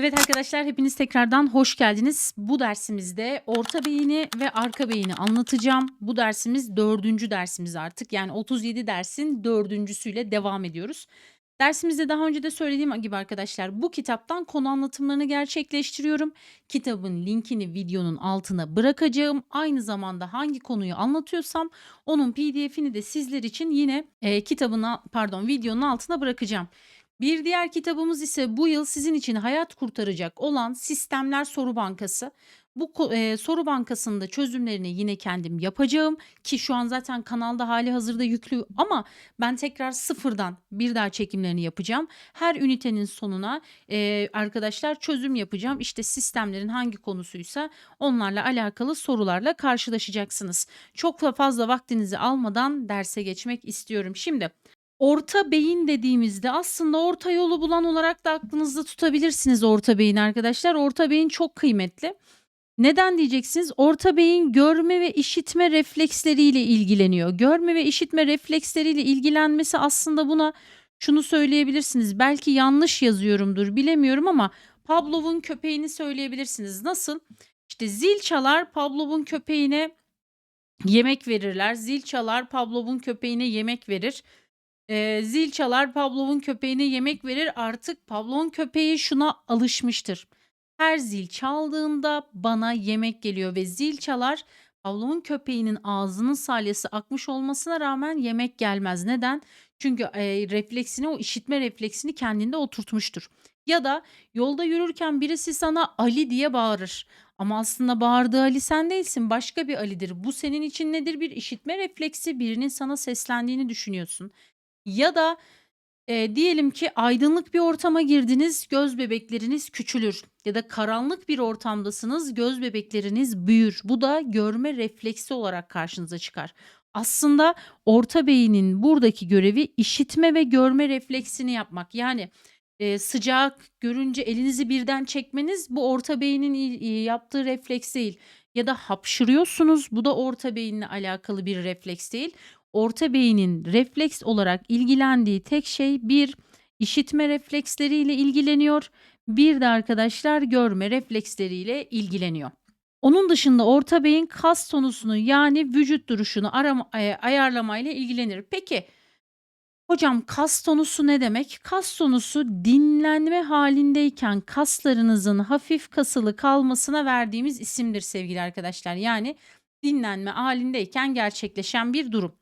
Evet arkadaşlar hepiniz tekrardan hoş geldiniz. Bu dersimizde orta beyni ve arka beyni anlatacağım. Bu dersimiz dördüncü dersimiz artık. Yani 37 dersin dördüncüsüyle devam ediyoruz. Dersimizde daha önce de söylediğim gibi arkadaşlar bu kitaptan konu anlatımlarını gerçekleştiriyorum. Kitabın linkini videonun altına bırakacağım. Aynı zamanda hangi konuyu anlatıyorsam onun pdf'ini de sizler için yine e, kitabın al- pardon videonun altına bırakacağım. Bir diğer kitabımız ise bu yıl sizin için hayat kurtaracak olan Sistemler Soru Bankası. Bu e, soru bankasında çözümlerini yine kendim yapacağım ki şu an zaten kanalda hali hazırda yüklü ama ben tekrar sıfırdan bir daha çekimlerini yapacağım. Her ünitenin sonuna e, arkadaşlar çözüm yapacağım. İşte sistemlerin hangi konusuysa onlarla alakalı sorularla karşılaşacaksınız. Çok da fazla vaktinizi almadan derse geçmek istiyorum. Şimdi Orta beyin dediğimizde aslında orta yolu bulan olarak da aklınızda tutabilirsiniz orta beyin arkadaşlar. Orta beyin çok kıymetli. Neden diyeceksiniz? Orta beyin görme ve işitme refleksleriyle ilgileniyor. Görme ve işitme refleksleriyle ilgilenmesi aslında buna şunu söyleyebilirsiniz. Belki yanlış yazıyorumdur bilemiyorum ama Pavlov'un köpeğini söyleyebilirsiniz. Nasıl? İşte zil çalar Pavlov'un köpeğine yemek verirler. Zil çalar Pavlov'un köpeğine yemek verir. Eee, zil çalar, Pavlov'un köpeğine yemek verir. Artık Pavlov'un köpeği şuna alışmıştır. Her zil çaldığında bana yemek geliyor ve zil çalar. Pavlov'un köpeğinin ağzının salyası akmış olmasına rağmen yemek gelmez. Neden? Çünkü eee, refleksini, o işitme refleksini kendinde oturtmuştur. Ya da yolda yürürken birisi sana Ali diye bağırır. Ama aslında bağırdığı Ali sen değilsin, başka bir Ali'dir. Bu senin için nedir? Bir işitme refleksi, birinin sana seslendiğini düşünüyorsun. Ya da, eee, diyelim ki aydınlık bir ortama girdiniz, göz bebekleriniz küçülür ya da karanlık bir ortamdasınız, göz bebekleriniz büyür. Bu da görme refleksi olarak karşınıza çıkar. Aslında orta beynin buradaki görevi işitme ve görme refleksini yapmak. Yani, eee, sıcak görünce elinizi birden çekmeniz bu orta beynin yaptığı refleks değil. Ya da hapşırıyorsunuz, bu da orta beyinle alakalı bir refleks değil. Orta beynin refleks olarak ilgilendiği tek şey bir işitme refleksleriyle ilgileniyor. Bir de arkadaşlar görme refleksleriyle ilgileniyor. Onun dışında orta beyin kas tonusunu yani vücut duruşunu arama eee, ayarlamayla ilgilenir. Peki, hocam kas tonusu ne demek? Kas tonusu dinlenme halindeyken kaslarınızın hafif kasılı kalmasına verdiğimiz isimdir sevgili arkadaşlar. Yani dinlenme halindeyken gerçekleşen bir durum.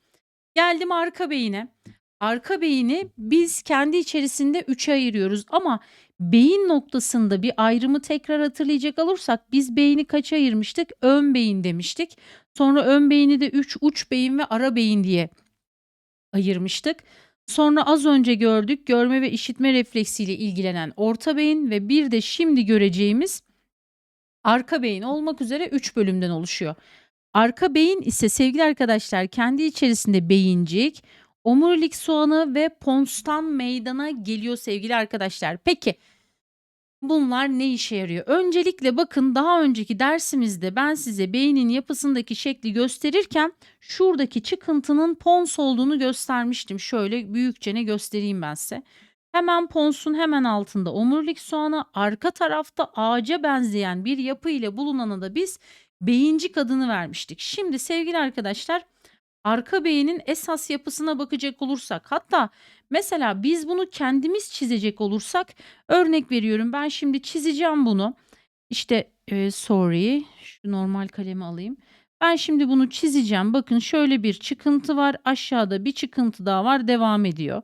Geldim arka beyine. Arka beyni biz kendi içerisinde 3'e ayırıyoruz ama beyin noktasında bir ayrımı tekrar hatırlayacak olursak biz beyni kaça ayırmıştık? Ön beyin demiştik. Sonra ön beyni de 3 uç beyin ve ara beyin diye ayırmıştık. Sonra az önce gördük görme ve işitme refleksiyle ilgilenen orta beyin ve bir de şimdi göreceğimiz arka beyin olmak üzere 3 bölümden oluşuyor. Arka beyin ise sevgili arkadaşlar kendi içerisinde beyincik, omurilik soğanı ve ponstan meydana geliyor sevgili arkadaşlar. Peki bunlar ne işe yarıyor? Öncelikle bakın daha önceki dersimizde ben size beynin yapısındaki şekli gösterirken şuradaki çıkıntının pons olduğunu göstermiştim. Şöyle büyükçene göstereyim ben size. Hemen ponsun hemen altında omurilik soğanı, arka tarafta ağaca benzeyen bir yapı ile bulunana da biz beyincik adını vermiştik. Şimdi sevgili arkadaşlar arka beynin esas yapısına bakacak olursak hatta mesela biz bunu kendimiz çizecek olursak örnek veriyorum ben şimdi çizeceğim bunu. İşte e, sorry şu normal kalemi alayım. Ben şimdi bunu çizeceğim. Bakın şöyle bir çıkıntı var. Aşağıda bir çıkıntı daha var. Devam ediyor.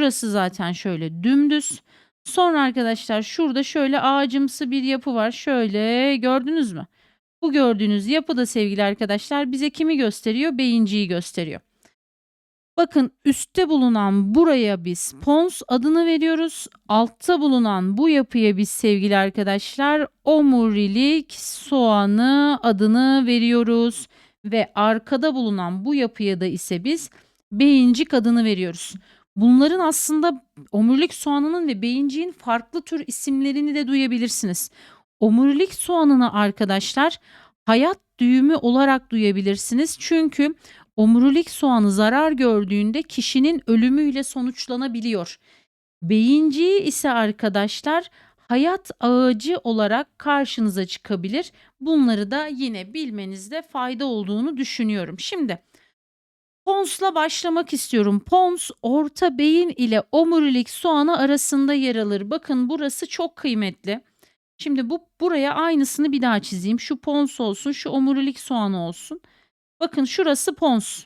Şurası zaten şöyle dümdüz. Sonra arkadaşlar şurada şöyle ağacımsı bir yapı var. Şöyle gördünüz mü? Bu gördüğünüz yapı da sevgili arkadaşlar bize kimi gösteriyor? Beyinciği gösteriyor. Bakın üstte bulunan buraya biz pons adını veriyoruz. Altta bulunan bu yapıya biz sevgili arkadaşlar omurilik soğanı adını veriyoruz. Ve arkada bulunan bu yapıya da ise biz beyincik adını veriyoruz. Bunların aslında omurilik soğanının ve beyinciğin farklı tür isimlerini de duyabilirsiniz. Omurilik soğanını arkadaşlar hayat düğümü olarak duyabilirsiniz. Çünkü omurilik soğanı zarar gördüğünde kişinin ölümüyle sonuçlanabiliyor. Beyinciği ise arkadaşlar hayat ağacı olarak karşınıza çıkabilir. Bunları da yine bilmenizde fayda olduğunu düşünüyorum. Şimdi Pons'la başlamak istiyorum. Pons orta beyin ile omurilik soğanı arasında yer alır. Bakın burası çok kıymetli. Şimdi bu buraya aynısını bir daha çizeyim. Şu pons olsun, şu omurilik soğanı olsun. Bakın şurası pons.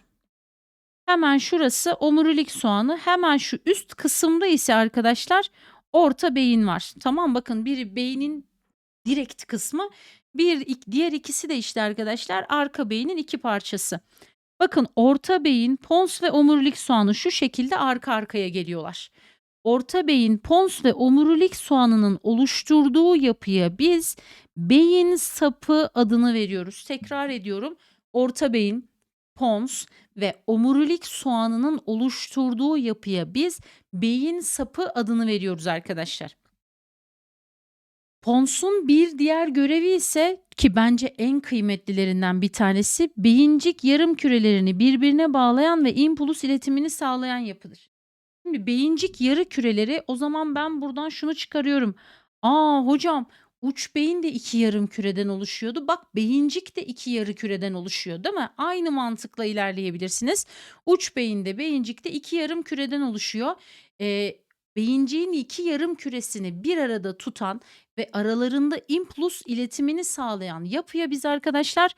Hemen şurası omurilik soğanı. Hemen şu üst kısımda ise arkadaşlar orta beyin var. Tamam bakın bir beynin direkt kısmı. Bir diğer ikisi de işte arkadaşlar arka beynin iki parçası. Bakın orta beyin, pons ve omurilik soğanı şu şekilde arka arkaya geliyorlar. Orta beyin, pons ve omurilik soğanının oluşturduğu yapıya biz beyin sapı adını veriyoruz. Tekrar ediyorum. Orta beyin, pons ve omurilik soğanının oluşturduğu yapıya biz beyin sapı adını veriyoruz arkadaşlar. Pons'un bir diğer görevi ise ki bence en kıymetlilerinden bir tanesi beyincik yarım kürelerini birbirine bağlayan ve impuls iletimini sağlayan yapıdır. Şimdi beyincik yarı küreleri o zaman ben buradan şunu çıkarıyorum. Aa hocam uç beyin de iki yarım küreden oluşuyordu. Bak beyincik de iki yarı küreden oluşuyor değil mi? Aynı mantıkla ilerleyebilirsiniz. Uç beyinde beyincik de iki yarım küreden oluşuyor. Ee, beyinciğin iki yarım küresini bir arada tutan ve aralarında impuls iletimini sağlayan yapıya biz arkadaşlar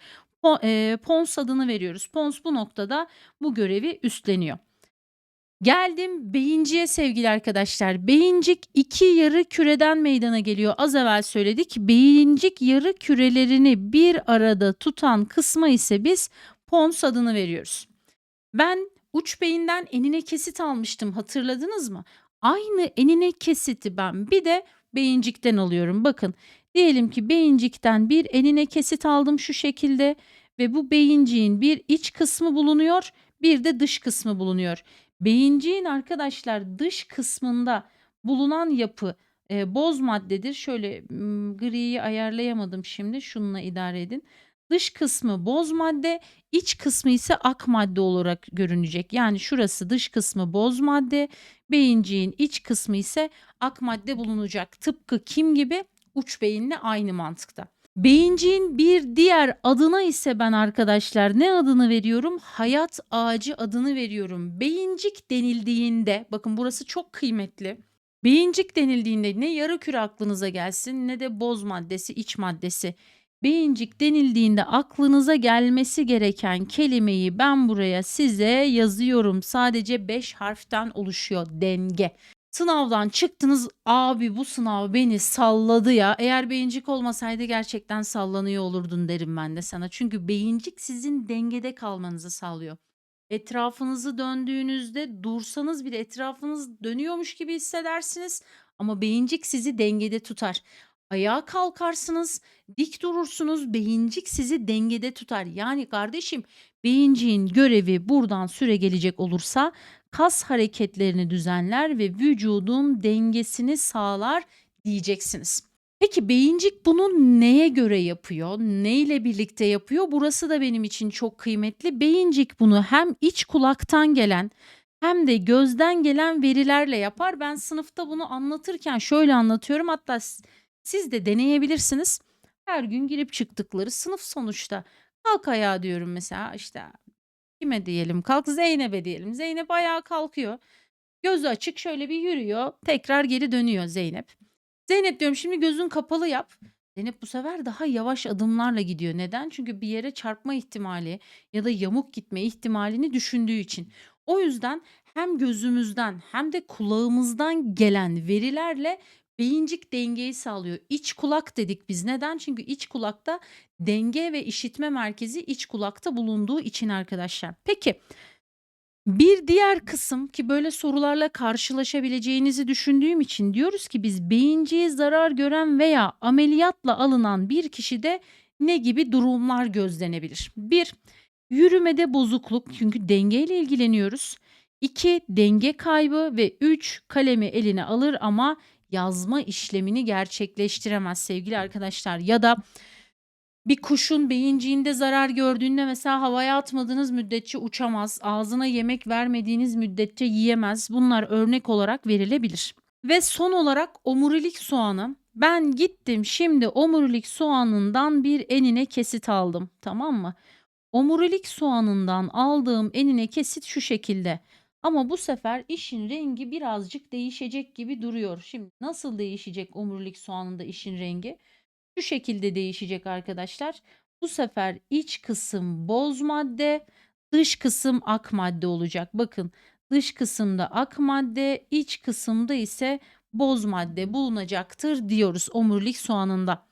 e, pons adını veriyoruz. Pons bu noktada bu görevi üstleniyor. Geldim beyinciye sevgili arkadaşlar. Beyincik iki yarı küreden meydana geliyor. Az evvel söyledik. Beyincik yarı kürelerini bir arada tutan kısma ise biz pons adını veriyoruz. Ben uç beyinden enine kesit almıştım hatırladınız mı? Aynı enine kesiti ben bir de beyincikten alıyorum. Bakın diyelim ki beyincikten bir enine kesit aldım şu şekilde ve bu beyinciğin bir iç kısmı bulunuyor bir de dış kısmı bulunuyor. Beyinciğin arkadaşlar dış kısmında bulunan yapı e, boz maddedir. Şöyle griyi ayarlayamadım şimdi şununla idare edin. Dış kısmı boz madde, iç kısmı ise ak madde olarak görünecek. Yani şurası dış kısmı boz madde, beyinciğin iç kısmı ise ak madde bulunacak. Tıpkı kim gibi? Uç beyinle aynı mantıkta. Beyinciğin bir diğer adına ise ben arkadaşlar ne adını veriyorum? Hayat ağacı adını veriyorum. Beyincik denildiğinde bakın burası çok kıymetli. Beyincik denildiğinde ne yarı küre aklınıza gelsin ne de boz maddesi, iç maddesi. Beyincik denildiğinde aklınıza gelmesi gereken kelimeyi ben buraya size yazıyorum. Sadece 5 harften oluşuyor denge. Sınavdan çıktınız abi bu sınav beni salladı ya. Eğer beyincik olmasaydı gerçekten sallanıyor olurdun derim ben de sana. Çünkü beyincik sizin dengede kalmanızı sağlıyor. Etrafınızı döndüğünüzde dursanız bile etrafınız dönüyormuş gibi hissedersiniz. Ama beyincik sizi dengede tutar. Ayağa kalkarsınız, dik durursunuz, beyincik sizi dengede tutar. Yani kardeşim beyinciğin görevi buradan süre gelecek olursa kas hareketlerini düzenler ve vücudun dengesini sağlar diyeceksiniz. Peki beyincik bunu neye göre yapıyor? Neyle birlikte yapıyor? Burası da benim için çok kıymetli. Beyincik bunu hem iç kulaktan gelen hem de gözden gelen verilerle yapar. Ben sınıfta bunu anlatırken şöyle anlatıyorum. Hatta siz de deneyebilirsiniz. Her gün girip çıktıkları sınıf sonuçta. Kalk ayağa diyorum mesela işte kime diyelim kalk Zeynep'e diyelim. Zeynep ayağa kalkıyor. Gözü açık şöyle bir yürüyor. Tekrar geri dönüyor Zeynep. Zeynep diyorum şimdi gözün kapalı yap. Zeynep bu sefer daha yavaş adımlarla gidiyor. Neden? Çünkü bir yere çarpma ihtimali ya da yamuk gitme ihtimalini düşündüğü için. O yüzden hem gözümüzden hem de kulağımızdan gelen verilerle beyincik dengeyi sağlıyor. İç kulak dedik biz. Neden? Çünkü iç kulakta denge ve işitme merkezi iç kulakta bulunduğu için arkadaşlar. Peki bir diğer kısım ki böyle sorularla karşılaşabileceğinizi düşündüğüm için diyoruz ki biz beyinciye zarar gören veya ameliyatla alınan bir kişide ne gibi durumlar gözlenebilir? 1. Yürümede bozukluk çünkü dengeyle ilgileniyoruz. 2. Denge kaybı ve 3. Kalemi eline alır ama yazma işlemini gerçekleştiremez sevgili arkadaşlar. Ya da bir kuşun beyinciğinde zarar gördüğünde mesela havaya atmadığınız müddetçe uçamaz. Ağzına yemek vermediğiniz müddetçe yiyemez. Bunlar örnek olarak verilebilir. Ve son olarak omurilik soğanı. Ben gittim şimdi omurilik soğanından bir enine kesit aldım. Tamam mı? Omurilik soğanından aldığım enine kesit şu şekilde. Ama bu sefer işin rengi birazcık değişecek gibi duruyor. Şimdi nasıl değişecek omurilik soğanında işin rengi? Şu şekilde değişecek arkadaşlar. Bu sefer iç kısım boz madde, dış kısım ak madde olacak. Bakın dış kısımda ak madde, iç kısımda ise boz madde bulunacaktır diyoruz omurilik soğanında.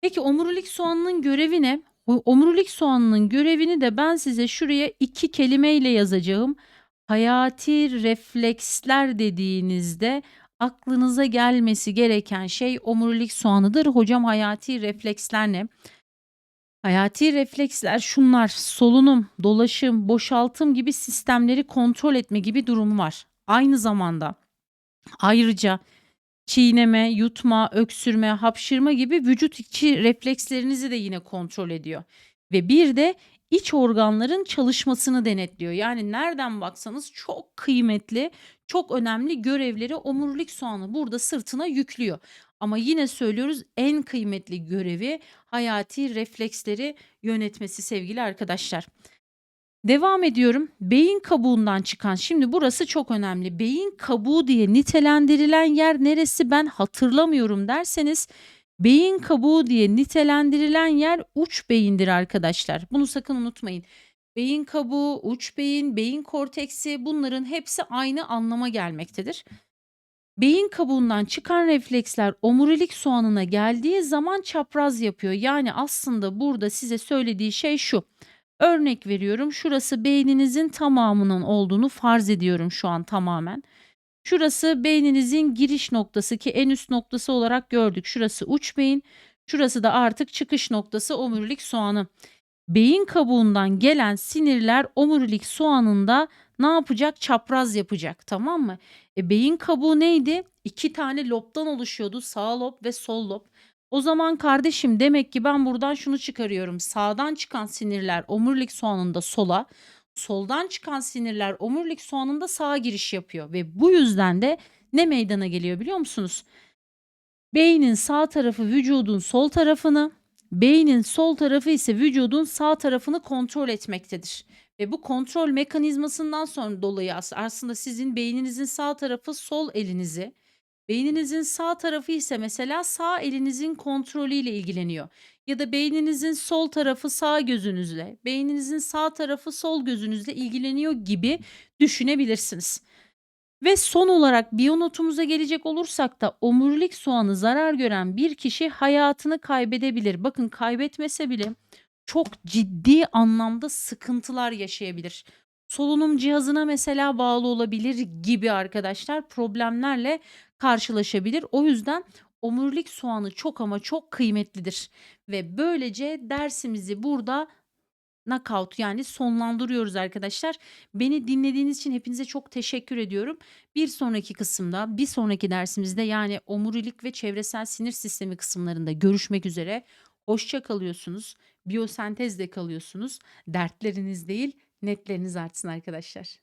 Peki omurilik soğanının görevi ne? Omurilik soğanının görevini de ben size şuraya iki kelimeyle yazacağım. Hayati refleksler dediğinizde aklınıza gelmesi gereken şey omurilik soğanıdır. Hocam hayati refleksler ne? Hayati refleksler şunlar: solunum, dolaşım, boşaltım gibi sistemleri kontrol etme gibi durumu var. Aynı zamanda ayrıca çiğneme, yutma, öksürme, hapşırma gibi vücut içi reflekslerinizi de yine kontrol ediyor. Ve bir de iç organların çalışmasını denetliyor. Yani nereden baksanız çok kıymetli, çok önemli görevleri omurilik soğanı burada sırtına yüklüyor. Ama yine söylüyoruz en kıymetli görevi hayati refleksleri yönetmesi sevgili arkadaşlar. Devam ediyorum. Beyin kabuğundan çıkan şimdi burası çok önemli. Beyin kabuğu diye nitelendirilen yer neresi ben hatırlamıyorum derseniz beyin kabuğu diye nitelendirilen yer uç beyindir arkadaşlar. Bunu sakın unutmayın. Beyin kabuğu, uç beyin, beyin korteksi bunların hepsi aynı anlama gelmektedir. Beyin kabuğundan çıkan refleksler omurilik soğanına geldiği zaman çapraz yapıyor. Yani aslında burada size söylediği şey şu. Örnek veriyorum. Şurası beyninizin tamamının olduğunu farz ediyorum şu an tamamen. Şurası beyninizin giriş noktası ki en üst noktası olarak gördük. Şurası uç beyin. Şurası da artık çıkış noktası omurilik soğanı. Beyin kabuğundan gelen sinirler omurilik soğanında ne yapacak? Çapraz yapacak tamam mı? E, beyin kabuğu neydi? İki tane lobdan oluşuyordu. Sağ lob ve sol lob. O zaman kardeşim demek ki ben buradan şunu çıkarıyorum. Sağdan çıkan sinirler omurilik soğanında sola, soldan çıkan sinirler omurilik soğanında sağa giriş yapıyor ve bu yüzden de ne meydana geliyor biliyor musunuz? Beynin sağ tarafı vücudun sol tarafını, beynin sol tarafı ise vücudun sağ tarafını kontrol etmektedir. Ve bu kontrol mekanizmasından sonra dolayı as- aslında sizin beyninizin sağ tarafı sol elinizi, beyninizin sağ tarafı ise mesela sağ elinizin kontrolüyle ilgileniyor. Ya da beyninizin sol tarafı sağ gözünüzle, beyninizin sağ tarafı sol gözünüzle ilgileniyor gibi düşünebilirsiniz. Ve son olarak biyonotumuza gelecek olursak da omurilik soğanı zarar gören bir kişi hayatını kaybedebilir. Bakın kaybetmese bile çok ciddi anlamda sıkıntılar yaşayabilir. Solunum cihazına mesela bağlı olabilir gibi arkadaşlar problemlerle karşılaşabilir. O yüzden omurilik soğanı çok ama çok kıymetlidir. Ve böylece dersimizi burada knockout yani sonlandırıyoruz arkadaşlar. Beni dinlediğiniz için hepinize çok teşekkür ediyorum. Bir sonraki kısımda, bir sonraki dersimizde yani omurilik ve çevresel sinir sistemi kısımlarında görüşmek üzere. Hoşça kalıyorsunuz. Biyosentezde kalıyorsunuz. Dertleriniz değil, netleriniz artsın arkadaşlar.